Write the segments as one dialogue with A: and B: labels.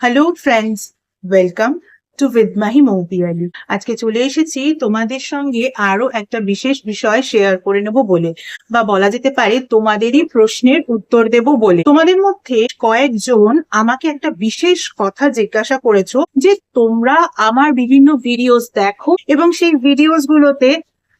A: Hello friends welcome to বিদমাহি মৌপিয়ালি আজকে চলে এসেছি তোমাদের সঙ্গে আরও একটা বিশেষ বিষয় শেয়ার করে নেব বলে, বা বলা যেতে পারে তোমাদেরই প্রশ্নের উত্তর দেব বলে। তোমাদের মধ্যে কয়েকজন আমাকে একটা বিশেষ কথা জিজ্ঞাসা করেছ যে তোমরা আমার বিভিন্ন ভিডিওস দেখো এবং সেই ভিডিওস গুলোতে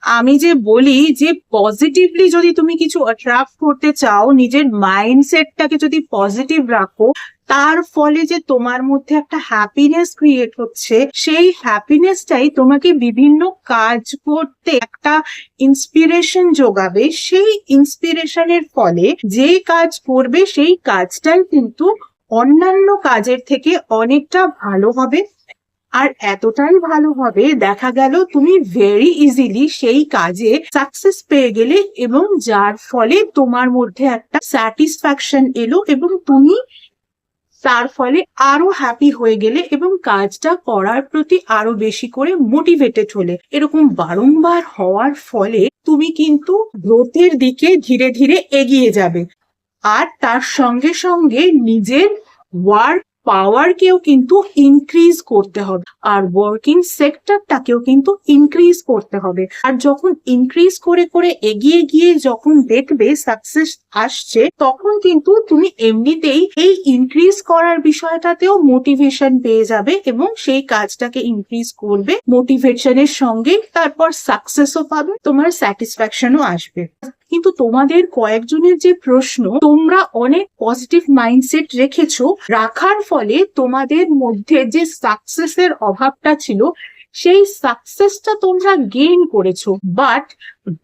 A: আমি যে বলি যে পজিটিভলি যদি তুমি কিছু অ্যাট্রাক্ট করতে চাও, নিজের মাইন্ডসেটটাকে যদি পজিটিভ রাখো, তার ফলে যে তোমার মধ্যে একটা হ্যাপিনেস ক্রিয়েট হচ্ছে, সেই হ্যাপিনেসটাই তোমাকে বিভিন্ন কাজ করতে একটা ইন্সপিরেশন যোগাবে। সেই ইন্সপিরেশনের ফলে যে কাজ করবে, সেই কাজটাই কিন্তু অন্যান্য কাজের থেকে অনেকটা ভালো হবে। আর এতটাই ভালো হবে, দেখা গেল তুমি ভেরি ইজিলি সেই কাজে সাকসেস পেয়ে গেলে এবং যার ফলে তোমার মধ্যে একটা স্যাটিসফ্যাকশন এলো এবং তুমি তার ফলে আরও হ্যাপি হয়ে গেলে এবং কাজটা করার প্রতি আরও বেশি করে মোটিভেটেড হলে। এরকম বারংবার হওয়ার ফলে তুমি কিন্তু গ্রোথের দিকে ধীরে ধীরে এগিয়ে যাবে। আর তার সঙ্গে সঙ্গে নিজের ওয়ার্ক পাওয়ারকেও কিন্তু ইনক্রিজ করতে হবে। আর ওয়ার্কিং সেক্টরটাকেও কিন্তু ইনক্রিজ করতে হবে। আর যখন ইনক্রিজ করে করে এগিয়ে গিয়ে যখন দেখবে সাকসেস আসছে, তখন কিন্তু তুমি এমনিতেই এই ইনক্রিজ করার বিষয়টাতেও মোটিভেশন পেয়ে যাবে এবং সেই কাজটাকে ইনক্রিজ করবে। মোটিভেশনের সঙ্গে তারপর সাকসেসও পাবে, তোমার স্যাটিসফ্যাকশনও আসবে। কিন্তু তোমাদের কয়েকজনের যে প্রশ্ন, তোমরা অনেক পজিটিভ মাইন্ডসেট রেখেছো, রাখার ফলে তোমাদের মধ্যে যে সাকসেসের অভাবটা ছিল, সেই সাকসেসটা তোমরা গেইন করেছ বাট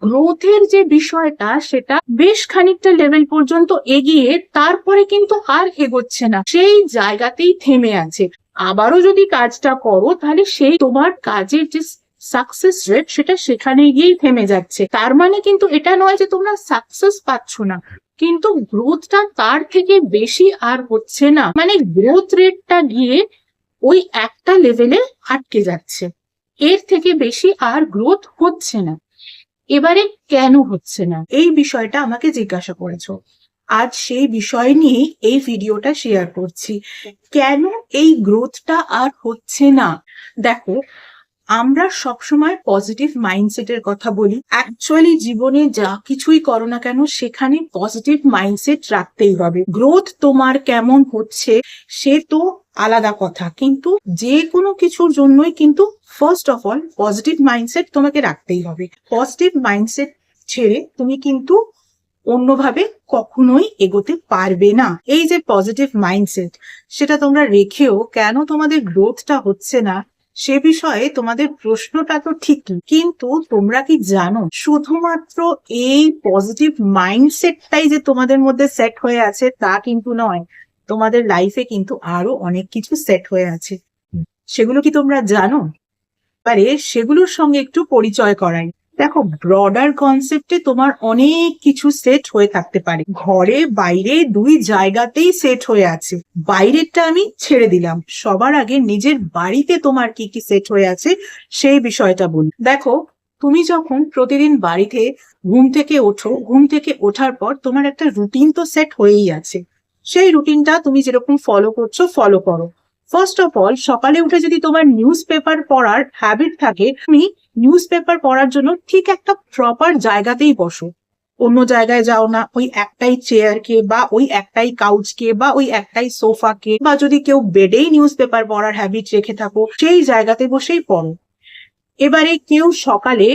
A: গ্রোথের যে বিষয়টা, সেটা বেশ খানিকটা লেভেল পর্যন্ত এগিয়ে তারপরে কিন্তু আর এগোচ্ছে না, সেই জায়গাতেই থেমে আছে। আবারও যদি কাজটা করো, তাহলে সেই তোমার কাজের যে সাকসেস রেট সেটা সেখানে গিয়েই থেমে যাচ্ছে। তার মানে কিন্তু এটা নয় যে তোমরা সাকসেস পাচ্ছ না। কিন্তু গ্রোথটা তার থেকে বেশি আর হচ্ছে না। মানে গ্রোথ রেটটা গিয়ে ওই একটা লেভেলে আটকে যাচ্ছে। এর থেকে বেশি আর গ্রোথ হচ্ছে না। এবারে কেন হচ্ছে না? এই বিষয়টা আমাকে জিজ্ঞাসা করেছ। আজ সেই বিষয় নিয়ে এই ভিডিওটা শেয়ার করছি। কেন এই গ্রোথটা আর হচ্ছে না? দেখো আমরা সবসময় পজিটিভ মাইন্ডসেটের কথা বলি। অ্যাকচুয়ালি জীবনে যা কিছুই করো না কেন, সেখানে পজিটিভ মাইন্ডসেট রাখতেই হবে। গ্রোথ তোমার কেমন হচ্ছে, সে তো আলাদা কথা। কিন্তু যে কোনো কিছুর জন্যই কিন্তু first of all positive mindset তোমাকে রাখতেই হবে। পজিটিভ মাইন্ডসেট ছেড়ে তুমি কিন্তু অন্যভাবে কখনোই এগোতে পারবে না। এই যে পজিটিভ মাইন্ডসেট সেটা তোমরা রেখেও কেন তোমাদের গ্রোথটা হচ্ছে না সে বিষয়ে তোমাদের প্রশ্নটা তো ঠিক কিন্তু তোমরা কি জানো, শুধুমাত্র এই পজিটিভ মাইন্ডসেটটাই যে তোমাদের মধ্যে সেট হয়ে আছে, তা কিন্তু নয়। তোমাদের লাইফে কিন্তু আরও অনেক কিছু সেট হয়ে আছে। সেগুলো কি তোমরা জানো? পারে সেগুলোর সঙ্গে একটু পরিচয় করাই। দেখো ব্রডার কনসেপ্টে তোমার অনেক কিছু সেট হয়ে থাকতে পারে। ঘরে, বাইরে দুই জায়গাতেই সেট হয়ে আছে। বাইরেরটা আমি ছেড়ে দিলাম। সবার আগে নিজের বাড়িতে তোমার কি কি সেট হয়ে আছে সেই বিষয়টা বলি। দেখো, তুমি যখন প্রতিদিন বাড়িতে ঘুম থেকে ওঠো, ঘুম থেকে ওঠার পর তোমার একটা রুটিন তো সেট হয়েই আছে। সেই রুটিনটা তুমি যেরকম ফলো করছ ফলো করো। ফার্স্ট অফ অল সকালে উঠে যদি তোমার নিউজ পেপার পড়ার হ্যাবিট থাকে, তুমি নিউজ পেপার পড়ার জন্য ঠিক একটা প্রপার জায়গাতেই বসো। অন্য জায়গায় যাও না, ওই একটাই চেয়ারকে বা ওই একটাই কাউচকে বা ওই একটাই সোফাকে বা যদি কেউ বেডেই নিউজ পেপার পড়ার হ্যাবিট রেখে থাকো, সেই জায়গাতে বসেই পড়ো। এবারে কেউ সকালে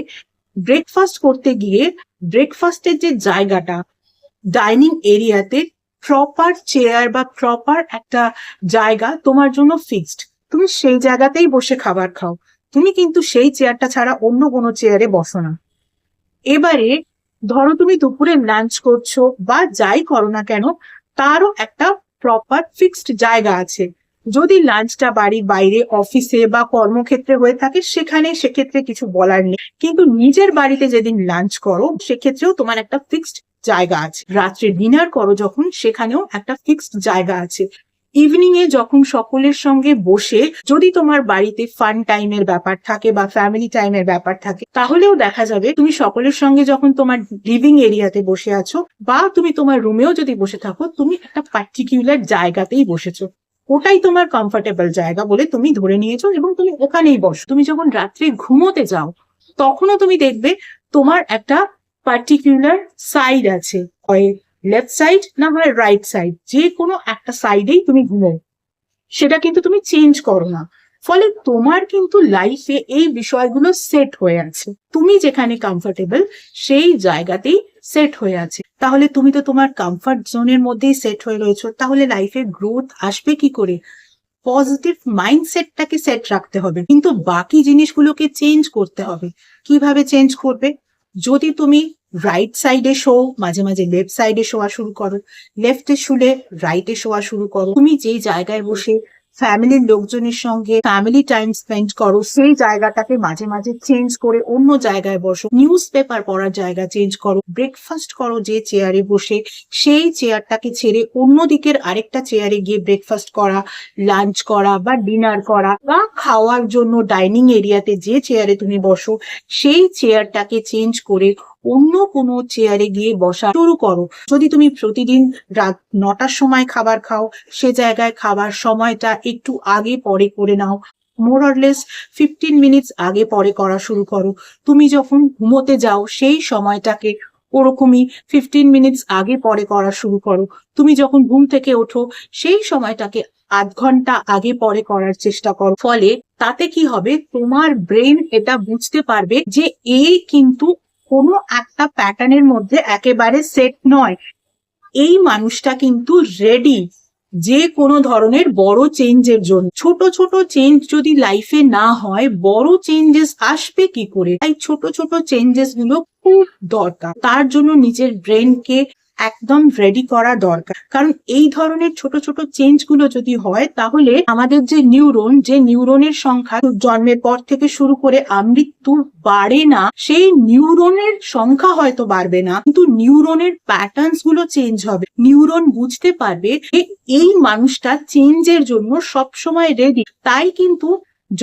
A: ব্রেকফাস্ট করতে গিয়ে ব্রেকফাস্টের যে জায়গাটা ডাইনিং এরিয়াতে প্রপার চেয়ার বা প্রপার একটা জায়গা তোমার জন্য ফিক্সড তুমি সেই জায়গাতেই বসে খাবার খাও। তুমি কিন্তু সেই চেয়ারটা ছাড়া অন্য কোনো চেয়ারে বসো না। এবারে ধরো তুমি দুপুরে লাঞ্চ করছ বা যাই করো না কেন, তারও একটা প্রপার ফিক্সড জায়গা আছে। যদি লাঞ্চটা বাড়ির বাইরে অফিসে বা কর্মক্ষেত্রে হয়ে থাকে, সেখানে সেক্ষেত্রে কিছু বলার নেই। কিন্তু নিজের বাড়িতে যেদিন লাঞ্চ করো, সেক্ষেত্রেও তোমার একটা ফিক্সড জায়গা আছে। রাত্রে ডিনার করো যখন, সেখানেও একটা ফিক্সড জায়গা আছে। ইভিনিং এ যখন সকলের সঙ্গে বসে, যদি তোমার বাড়িতে ফান টাইমের ব্যাপার থাকে বা ফ্যামিলি টাইমের ব্যাপার থাকে, তাহলেও দেখা যাবে তুমি সকলের সঙ্গে যখন তোমার লিভিং এরিয়াতে বসে আছো, বা তুমি তোমার রুমেও যদি বসে থাকো, তুমি একটা পার্টিকুলার জায়গাতেই বসেছো। ওটাই তোমার কমফোর্টেবল জায়গা বলে তুমি ধরে নিয়েছো এবং তুমি ওখানেই বসো। তুমি যখন রাত্রে ঘুমোতে যাও, তখনও তুমি দেখবে তোমার একটা পার্টিকুলার সাইড আছে, হয় লেফট সাইড না হয় রাইট সাইড যে কোনো একটা সাইডেই তুমি ঘুমো। সেটা কিন্তু তুমি চেঞ্জ করো না। ফলে তোমার কিন্তু লাইফে এই বিষয়গুলো সেট হয়ে আছে। তুমি যেখানে কমফোর্টেবল সেই জায়গাতেই সেট হয়ে আছে। তাহলে তুমি তো তোমার কমফর্ট জোনের মধ্যেই সেট হয়ে রয়েছো। তাহলে লাইফে গ্রোথ আসবে কি করে? পজিটিভ মাইন্ডসেটটাকে সেট রাখতে হবে। কিন্তু বাকি জিনিসগুলোকে চেঞ্জ করতে হবে। কীভাবে চেঞ্জ করবে? যদি তুমি রাইট সাইডে শো, মাঝে মাঝে লেফট সাইডে শোয়া শুরু করো। লেফটে শুলে রাইটে শোয়া শুরু করো। তুমি যেই জায়গায় বসে ফ্যামিলির লোকজনের সঙ্গে ফ্যামিলি টাইম স্পেন্ড করো, সেই জায়গাটাকে মাঝে মাঝে চেঞ্জ করে অন্য জায়গায় বসো। নিউজ পেপার পড়ার জায়গা চেঞ্জ করো। ব্রেকফাস্ট করো যে চেয়ারে বসে, সেই চেয়ারটাকে ছেড়ে অন্য দিকের আরেকটা চেয়ারে গিয়ে ব্রেকফাস্ট করা লাঞ্চ করা বা ডিনার করা বা খাওয়ার জন্য ডাইনিং এরিয়াতে যে চেয়ারে তুমি বসো, সেই চেয়ারটাকে চেঞ্জ করে অন্য কোনো চেয়ারে গিয়ে বসা শুরু করো। যদি তুমি প্রতিদিন রাত নটার সময় খাবার খাও, সে জায়গায় খাবার সময়টা একটু আগে পরে করে নাও। মোর অরলেস ফিফটিন মিনিটস আগে পরে করা শুরু করো। তুমি যখন ঘুমোতে যাও, সেই সময়টাকে ওরকমই ফিফটিন মিনিটস আগে পরে করা শুরু করো। তুমি যখন ঘুম থেকে ওঠো, সেই সময়টাকে আধ ঘণ্টা আগে পরে করার চেষ্টা করো। ফলে তাতে কি হবে? তোমার ব্রেন এটা বুঝতে পারবে যে এই কিন্তু কোনো একটা প্যাটার্নের মধ্যে একেবারে সেট নয়। এই মানুষটা কিন্তু রেডি যে কোনো ধরনের বড় চেঞ্জের জন্য। ছোট ছোট চেঞ্জ যদি লাইফে না হয়, বড় চেঞ্জেস আসবে কি করে? তাই ছোট ছোট চেঞ্জেসগুলো খুব দরকার। তার জন্য নিজের ব্রেনকে একদম রেডি করা দরকার। কারণ এই ধরনের ছোট ছোট চেঞ্জগুলো যদি হয়, তাহলে আমাদের যে নিউরন যে নিউরনের সংখ্যা জন্মের পর থেকে শুরু করে আমৃত্যু বাড়ে না, সেই নিউরনের সংখ্যা হয়তো বাড়বে না, কিন্তু নিউরনের প্যাটার্নসগুলো চেঞ্জ হবে। নিউরন বুঝতে পারবে এই মানুষটা চেঞ্জের জন্য সব সময় রেডি তাই কিন্তু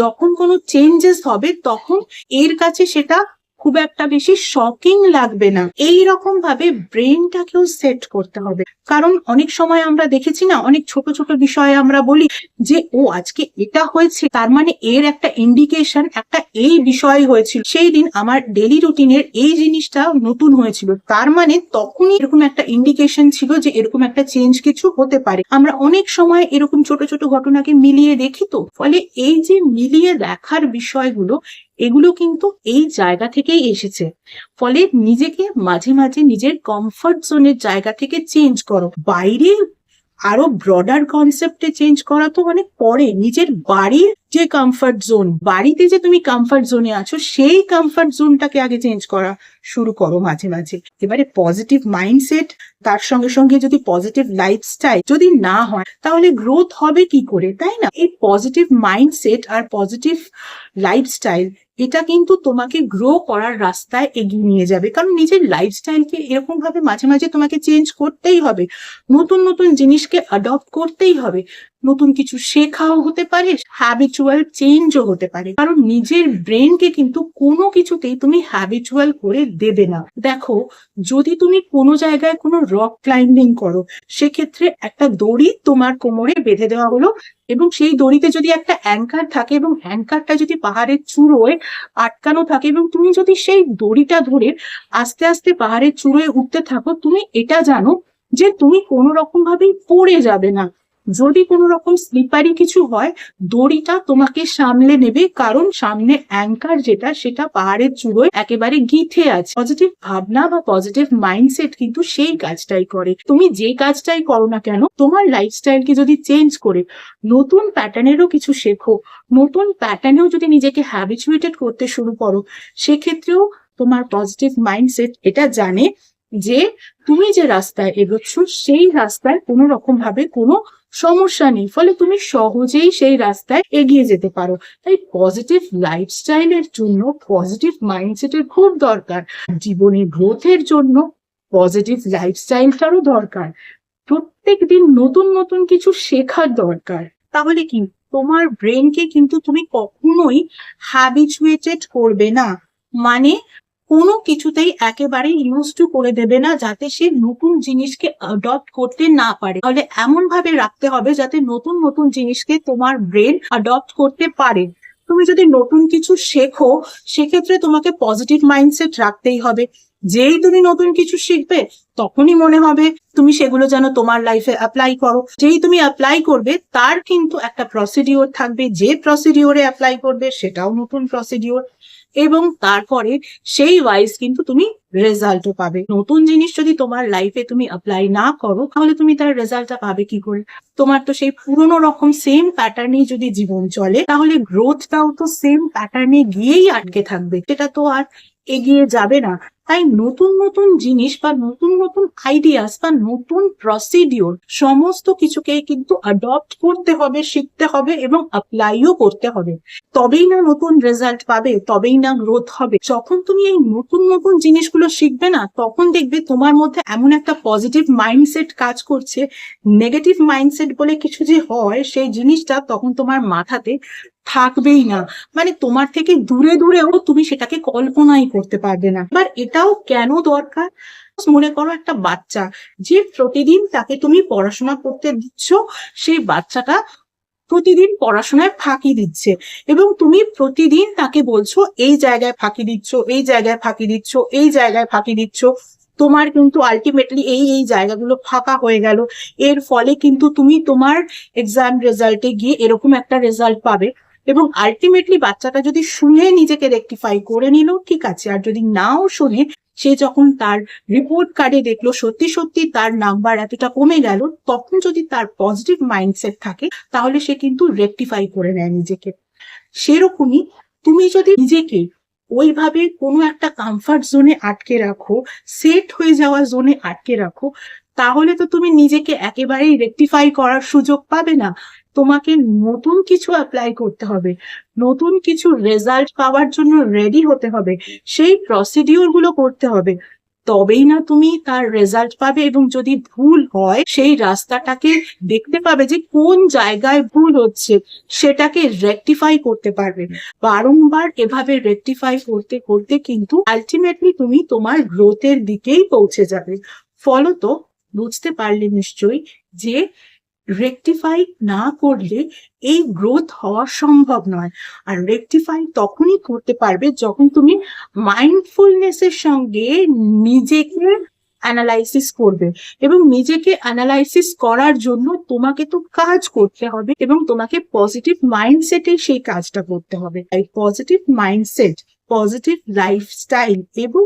A: যখন কোনো চেঞ্জেস হবে, তখন এর কাছে সেটা খুব একটা বেশি শকিং লাগবে না। এই রকম ভাবে ব্রেনটাকেও সেট করতে হবে। কারণ অনেক সময় আমরা দেখেছি না, অনেক ছোট ছোট বিষয়ে আমরা বলি যে, ও, আজকে এটা হয়েছে। তার মানে এর একটা ইন্ডিকেশন একটা এই বিষয় হয়েছিল। সেই দিন আমার ডেলি রুটিনের এই জিনিসটা নতুন হয়েছিল। তার মানে তখনই এরকম একটা ইন্ডিকেশন ছিল যে, এরকম একটা চেঞ্জ কিছু হতে পারে। আমরা অনেক সময় এরকম ছোট ছোট ঘটনাকে মিলিয়ে দেখি তো। ফলে এই যে মিলিয়ে দেখার বিষয়গুলো এগুলো কিন্তু এই জায়গা থেকেই এসেছে। ফলে নিজেকে মাঝে মাঝে নিজের কমফর্ট জোনের জায়গা থেকে চেঞ্জ করো। বাইরে আরও ব্রডার কনসেপ্টে চেঞ্জ করা তো অনেক পরে। নিজের বাড়ির যে কমফর্ট জোন বাড়িতে যে তুমি কমফর্ট জোনে আছো, সেই কমফর্ট জোনটাকে আগে চেঞ্জ করা শুরু করো মাঝে মাঝে। এবারে পজিটিভ মাইন্ডসেট তার সঙ্গে সঙ্গে যদি পজিটিভ লাইফস্টাইল যদি না হয়, তাহলে গ্রোথ হবে কি করে, তাই না? এই পজিটিভ মাইন্ডসেট আর পজিটিভ লাইফস্টাইল এটা কিন্তু তোমাকে গ্রো করার রাস্তায় এগিয়ে নিয়ে যাবে। কারণ নিজের লাইফস্টাইলকে এরকম ভাবে মাঝে মাঝে তোমাকে চেঞ্জ করতেই হবে। নতুন নতুন জিনিসকে অ্যাডপ্ট করতেই হবে। নতুন কিছু শেখাও হতে পারে হ্যাবিচুয়াল চেঞ্জও হতে পারে। কারণ নিজের ব্রেনকে কিন্তু কোনো কিছুতেই তুমি হ্যাবিচুয়াল করে দেবে না। দেখো, যদি তুমি কোনো জায়গায় কোনো রক ক্লাইম্বিং করো, সেক্ষেত্রে একটা দড়ি তোমার কোমরে বেঁধে দেওয়া হলো এবং সেই দড়িতে যদি একটা অ্যাঙ্কার থাকে এবং অ্যাঙ্কারটা যদি পাহাড়ের চূড়োয় আটকানো থাকে এবং তুমি যদি সেই দড়িটা ধরে আস্তে আস্তে পাহাড়ের চূড়োয় উঠতে থাকো, তুমি এটা জানো যে তুমি কোনো রকম ভাবেই পড়ে যাবে না। যদি কোনো রকম স্লিপারি কিছু হয়, দড়িটা তোমাকে সামলে নেবে, কারণ সামনে অ্যাঙ্কার যেটা, সেটা পাহাড়ের চূড়োয় একেবারে গিথে আছে। পজিটিভ ভাবনা বা পজিটিভ মাইন্ডসেট কিন্তু সেই কাজটাই করে। তুমি যে কাজটাই করো না কেন, তোমার লাইফস্টাইলকে যদি চেঞ্জ করে, নতুন প্যাটার্নেরও কিছু শেখো, নতুন প্যাটার্নেও যদি নিজেকে হ্যাবিচুয়েটেড করতে শুরু করো, সেক্ষেত্রেও তোমার পজিটিভ মাইন্ডসেট এটা জানে যে তুমি যে রাস্তায় এগোচ্ছ, সেই রাস্তায় কোনো রকম ভাবে কোনো সমস্যা নেই, ফলে তুমি সহজেই সেই রাস্তায় এগিয়ে যেতে পারো। তাই পজিটিভ লাইফস্টাইলের জন্য পজিটিভ মাইন্ডসেটের খুব দরকার। জীবনের গ্রোথের জন্য পজিটিভ লাইফস্টাইলটারও দরকার। প্রত্যেক দিন নতুন নতুন কিছু শেখার দরকার। তাহলে কি? তোমার ব্রেনকে কিন্তু তুমি কখনোই হ্যাবিচুয়েটেড করবে না। মানে কোনো কিছুতেই একেবারে ইউজ টু করে দেবে না যাতে সে নতুন জিনিসকে অ্যাডপ্ট করতে না পারে। তাহলে এমন ভাবে রাখতে হবে যাতে নতুন নতুন জিনিসকে তোমার ব্রেন অ্যাডপ্ট করতে পারে। তুমি যদি নতুন কিছু শেখো, সেক্ষেত্রে তোমাকে পজিটিভ মাইন্ডসেট রাখতেই হবে। যেই তুমি নতুন কিছু শিখবে, তখনই মনে হবে তুমি সেগুলো যেন তোমার লাইফে অ্যাপ্লাই করো। যেই তুমি অ্যাপ্লাই করবে, তার কিন্তু একটা প্রসিডিওর থাকবে। যে প্রসিডিওরে অ্যাপ্লাই করবে, সেটাও নতুন প্রসিডিওর এবং তারপরে সেই ওয়াইজ কিন্তু তুমি রেজাল্টও পাবে। নতুন জিনিস যদি তোমার লাইফে তুমি অ্যাপ্লাই না করো, তাহলে তুমি তার রেজাল্টটা পাবে কি করে? তোমার তো সেই পুরনো রকম সেম প্যাটার্নে যদি জীবন চলে, তাহলে গ্রোথটাও তো সেম প্যাটার্নে গিয়েই আটকে থাকবে। সেটা তো আর এগিয়ে যাবে না। তাই নতুন নতুন জিনিস বা নতুন নতুন আইডিয়াস বা নতুন প্রসিডিওর সমস্ত কিছুকে কিন্তু অ্যাডপ্ট করতে হবে, শিখতে হবে এবং অ্যাপ্লাইও করতে হবে। তবেই না নতুন রেজাল্ট পাবে, তবেই না গ্রোথ হবে। যখন তুমি এই নতুন নতুন জিনিসগুলো শিখবে না, তখন দেখবে তোমার মধ্যে এমন একটা পজিটিভ মাইন্ডসেট কাজ করছে। নেগেটিভ মাইন্ডসেট বলে কিছু যে হয়, সেই জিনিসটা তখন তোমার মাথাতে থাকবেই না। মানে তোমার থেকে দূরে দূরেও তুমি সেটাকে কল্পনাই করতে পারবে না। এবার এটাও কেন দরকার? মনে করো একটা বাচ্চা, যে প্রতিদিন তাকে তুমি পড়াশোনা করতে দিচ্ছ, সেই বাচ্চাটা প্রতিদিন পড়াশোনায় ফাঁকি দিচ্ছে। এবং তুমি প্রতিদিন তাকে বলছো, এই জায়গায় ফাঁকি দিচ্ছ, এই জায়গায় ফাঁকি দিচ্ছ, এই জায়গায় ফাঁকি দিচ্ছ। তোমার কিন্তু আলটিমেটলি এই এই জায়গাগুলো ফাঁকা হয়ে গেল। এর ফলে কিন্তু তুমি তোমার এক্সাম রেজাল্টে গিয়ে এরকম একটা রেজাল্ট পাবে। এবং আলটিমেটলি বাচ্চাটা যদি শুনে নিজেকে রেকটিফাই করে নিল, ঠিক আছে, আর যদি নাও শুনে, সে যখন তার রিপোর্ট কার্ডে দেখল সত্যি সত্যি তার নাম্বার এতটা কমে গেল, তখন যদি তার পজিটিভ মাইন্ডসেট থাকে, তাহলে সে কিন্তু রেকটিফাই করে নেয় নিজেকে। সেরকমই তুমি যদি নিজেকে ওইভাবে কোনো একটা কমফর্ট জোনে আটকে রাখো সেট হয়ে যাওয়া জোনে আটকে রাখো তাহলে তো তুমি নিজেকে একেবারেই রেকটিফাই করার সুযোগ পাবে না। তোমাকে নতুন কিছু অ্যাপ্লাই করতে হবে, নতুন কিছু রেজাল্ট পাওয়ার জন্য রেডি হতে হবে, সেই প্রসিডিওরগুলো করতে হবে। তবেই না তুমি তার রেজাল্ট পাবে এবং যদি ভুল হয়, সেই রাস্তাটাকে দেখতে পাবে যে কোন জায়গায় ভুল হচ্ছে, সেটাকে রেকটিফাই করতে পারবে। বারংবার এভাবে রেকটিফাই করতে করতে কিন্তু আলটিমেটলি তুমি তোমার গ্রোথের দিকেই পৌঁছে যাবে। ফলত বুঝতে পারলে নিশ্চয়ই যে রেকটিফাই না করলে এই গ্রোথ হওয়া সম্ভব নয়। আর রেকটিফাই তখনই করতে পারবে যখন তুমি মাইন্ডফুলনেসের সঙ্গে নিজেকে অ্যানালাইসিস করবে এবং নিজেকে অ্যানালাইসিস করার জন্য তোমাকে তো কাজ করতে হবে এবং তোমাকে পজিটিভ মাইন্ডসেটে সেই কাজটা করতে হবে। এই পজিটিভ মাইন্ডসেট পজিটিভ লাইফস্টাইল এবং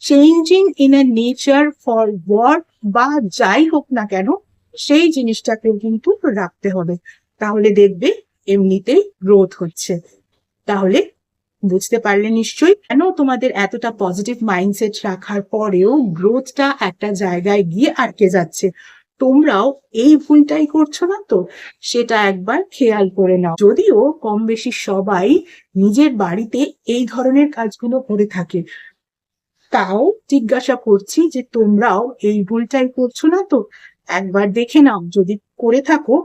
A: changing in a nature for work বা যাই হোক না কেন, সেই জিনিসটাকে কিন্তু রাখতে হবে। তাহলে দেখবে এমনিতেই গ্রোথ হচ্ছে। তাহলে বুঝতে পারলে নিশ্চয়ই কেন তোমাদের এতটা পজিটিভ মাইন্ডসেট রাখার পরেও গ্রোথটা একটা জায়গায় গিয়ে আটকে যাচ্ছে। তোমরাও এই ভুলটাই করছ না তো? সেটা একবার খেয়াল করে নাও। যদিও কম বেশি সবাই নিজের বাড়িতে এই ধরনের কাজগুলো করে থাকে। তাও জিজ্ঞাসা করছি যে তোমরাও এই ভুলটাই করছ না তো? একবার দেখে নাও, যদি করে থাকো,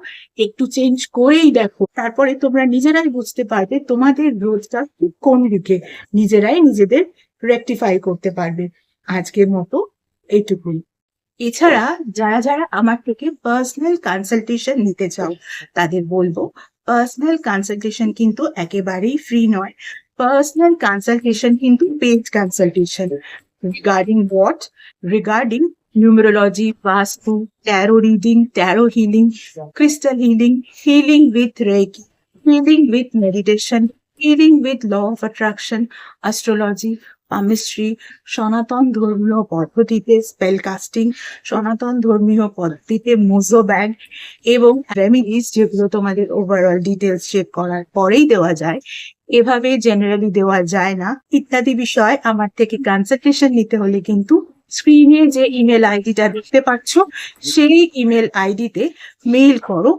A: একটু চেঞ্জ করেই দেখো। তারপরে তোমরা নিজেরাই বুঝতে পারবে তোমাদের গ্রোথটা কোন দিকে। নিজেরাই নিজেদের রেকটিফাই করতে পারবে। আজকের মতো এইটুকুই এছাড়া যারা যারা আমার থেকে পার্সোনাল কনসালটেশন নিতে চাও, তাদের বলব পার্সোনাল কনসালটেশন কিন্তু একেবারেই ফ্রি নয়। personal consultation into paid consultation. Regarding what? Regarding numerology, vastu, tarot reading, tarot healing, crystal healing, healing with Reiki, healing with meditation, healing with law of attraction, astrology, palmistry, সনাতন ধর্মীয় পদ্ধতিতে spell casting সনাতন ধর্মীয় পদ্ধতিতে Mojo bag এবং remedies যেগুলো তোমাদের overall details check করার পরেই দেওয়া যায়। এভাবে জেনারেলি দেওয়া যায় না। ইত্যাদি বিষয় আমার থেকে কনসালটেশন নিতে হলে কিন্তু স্ক্রিনে যে ইমেল আইডিটা দেখতে পাচ্ছ সেই ইমেল আইডিতে মেইল করো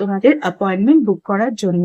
A: তোমাদের অ্যাপয়েন্টমেন্ট বুক করার জন্য।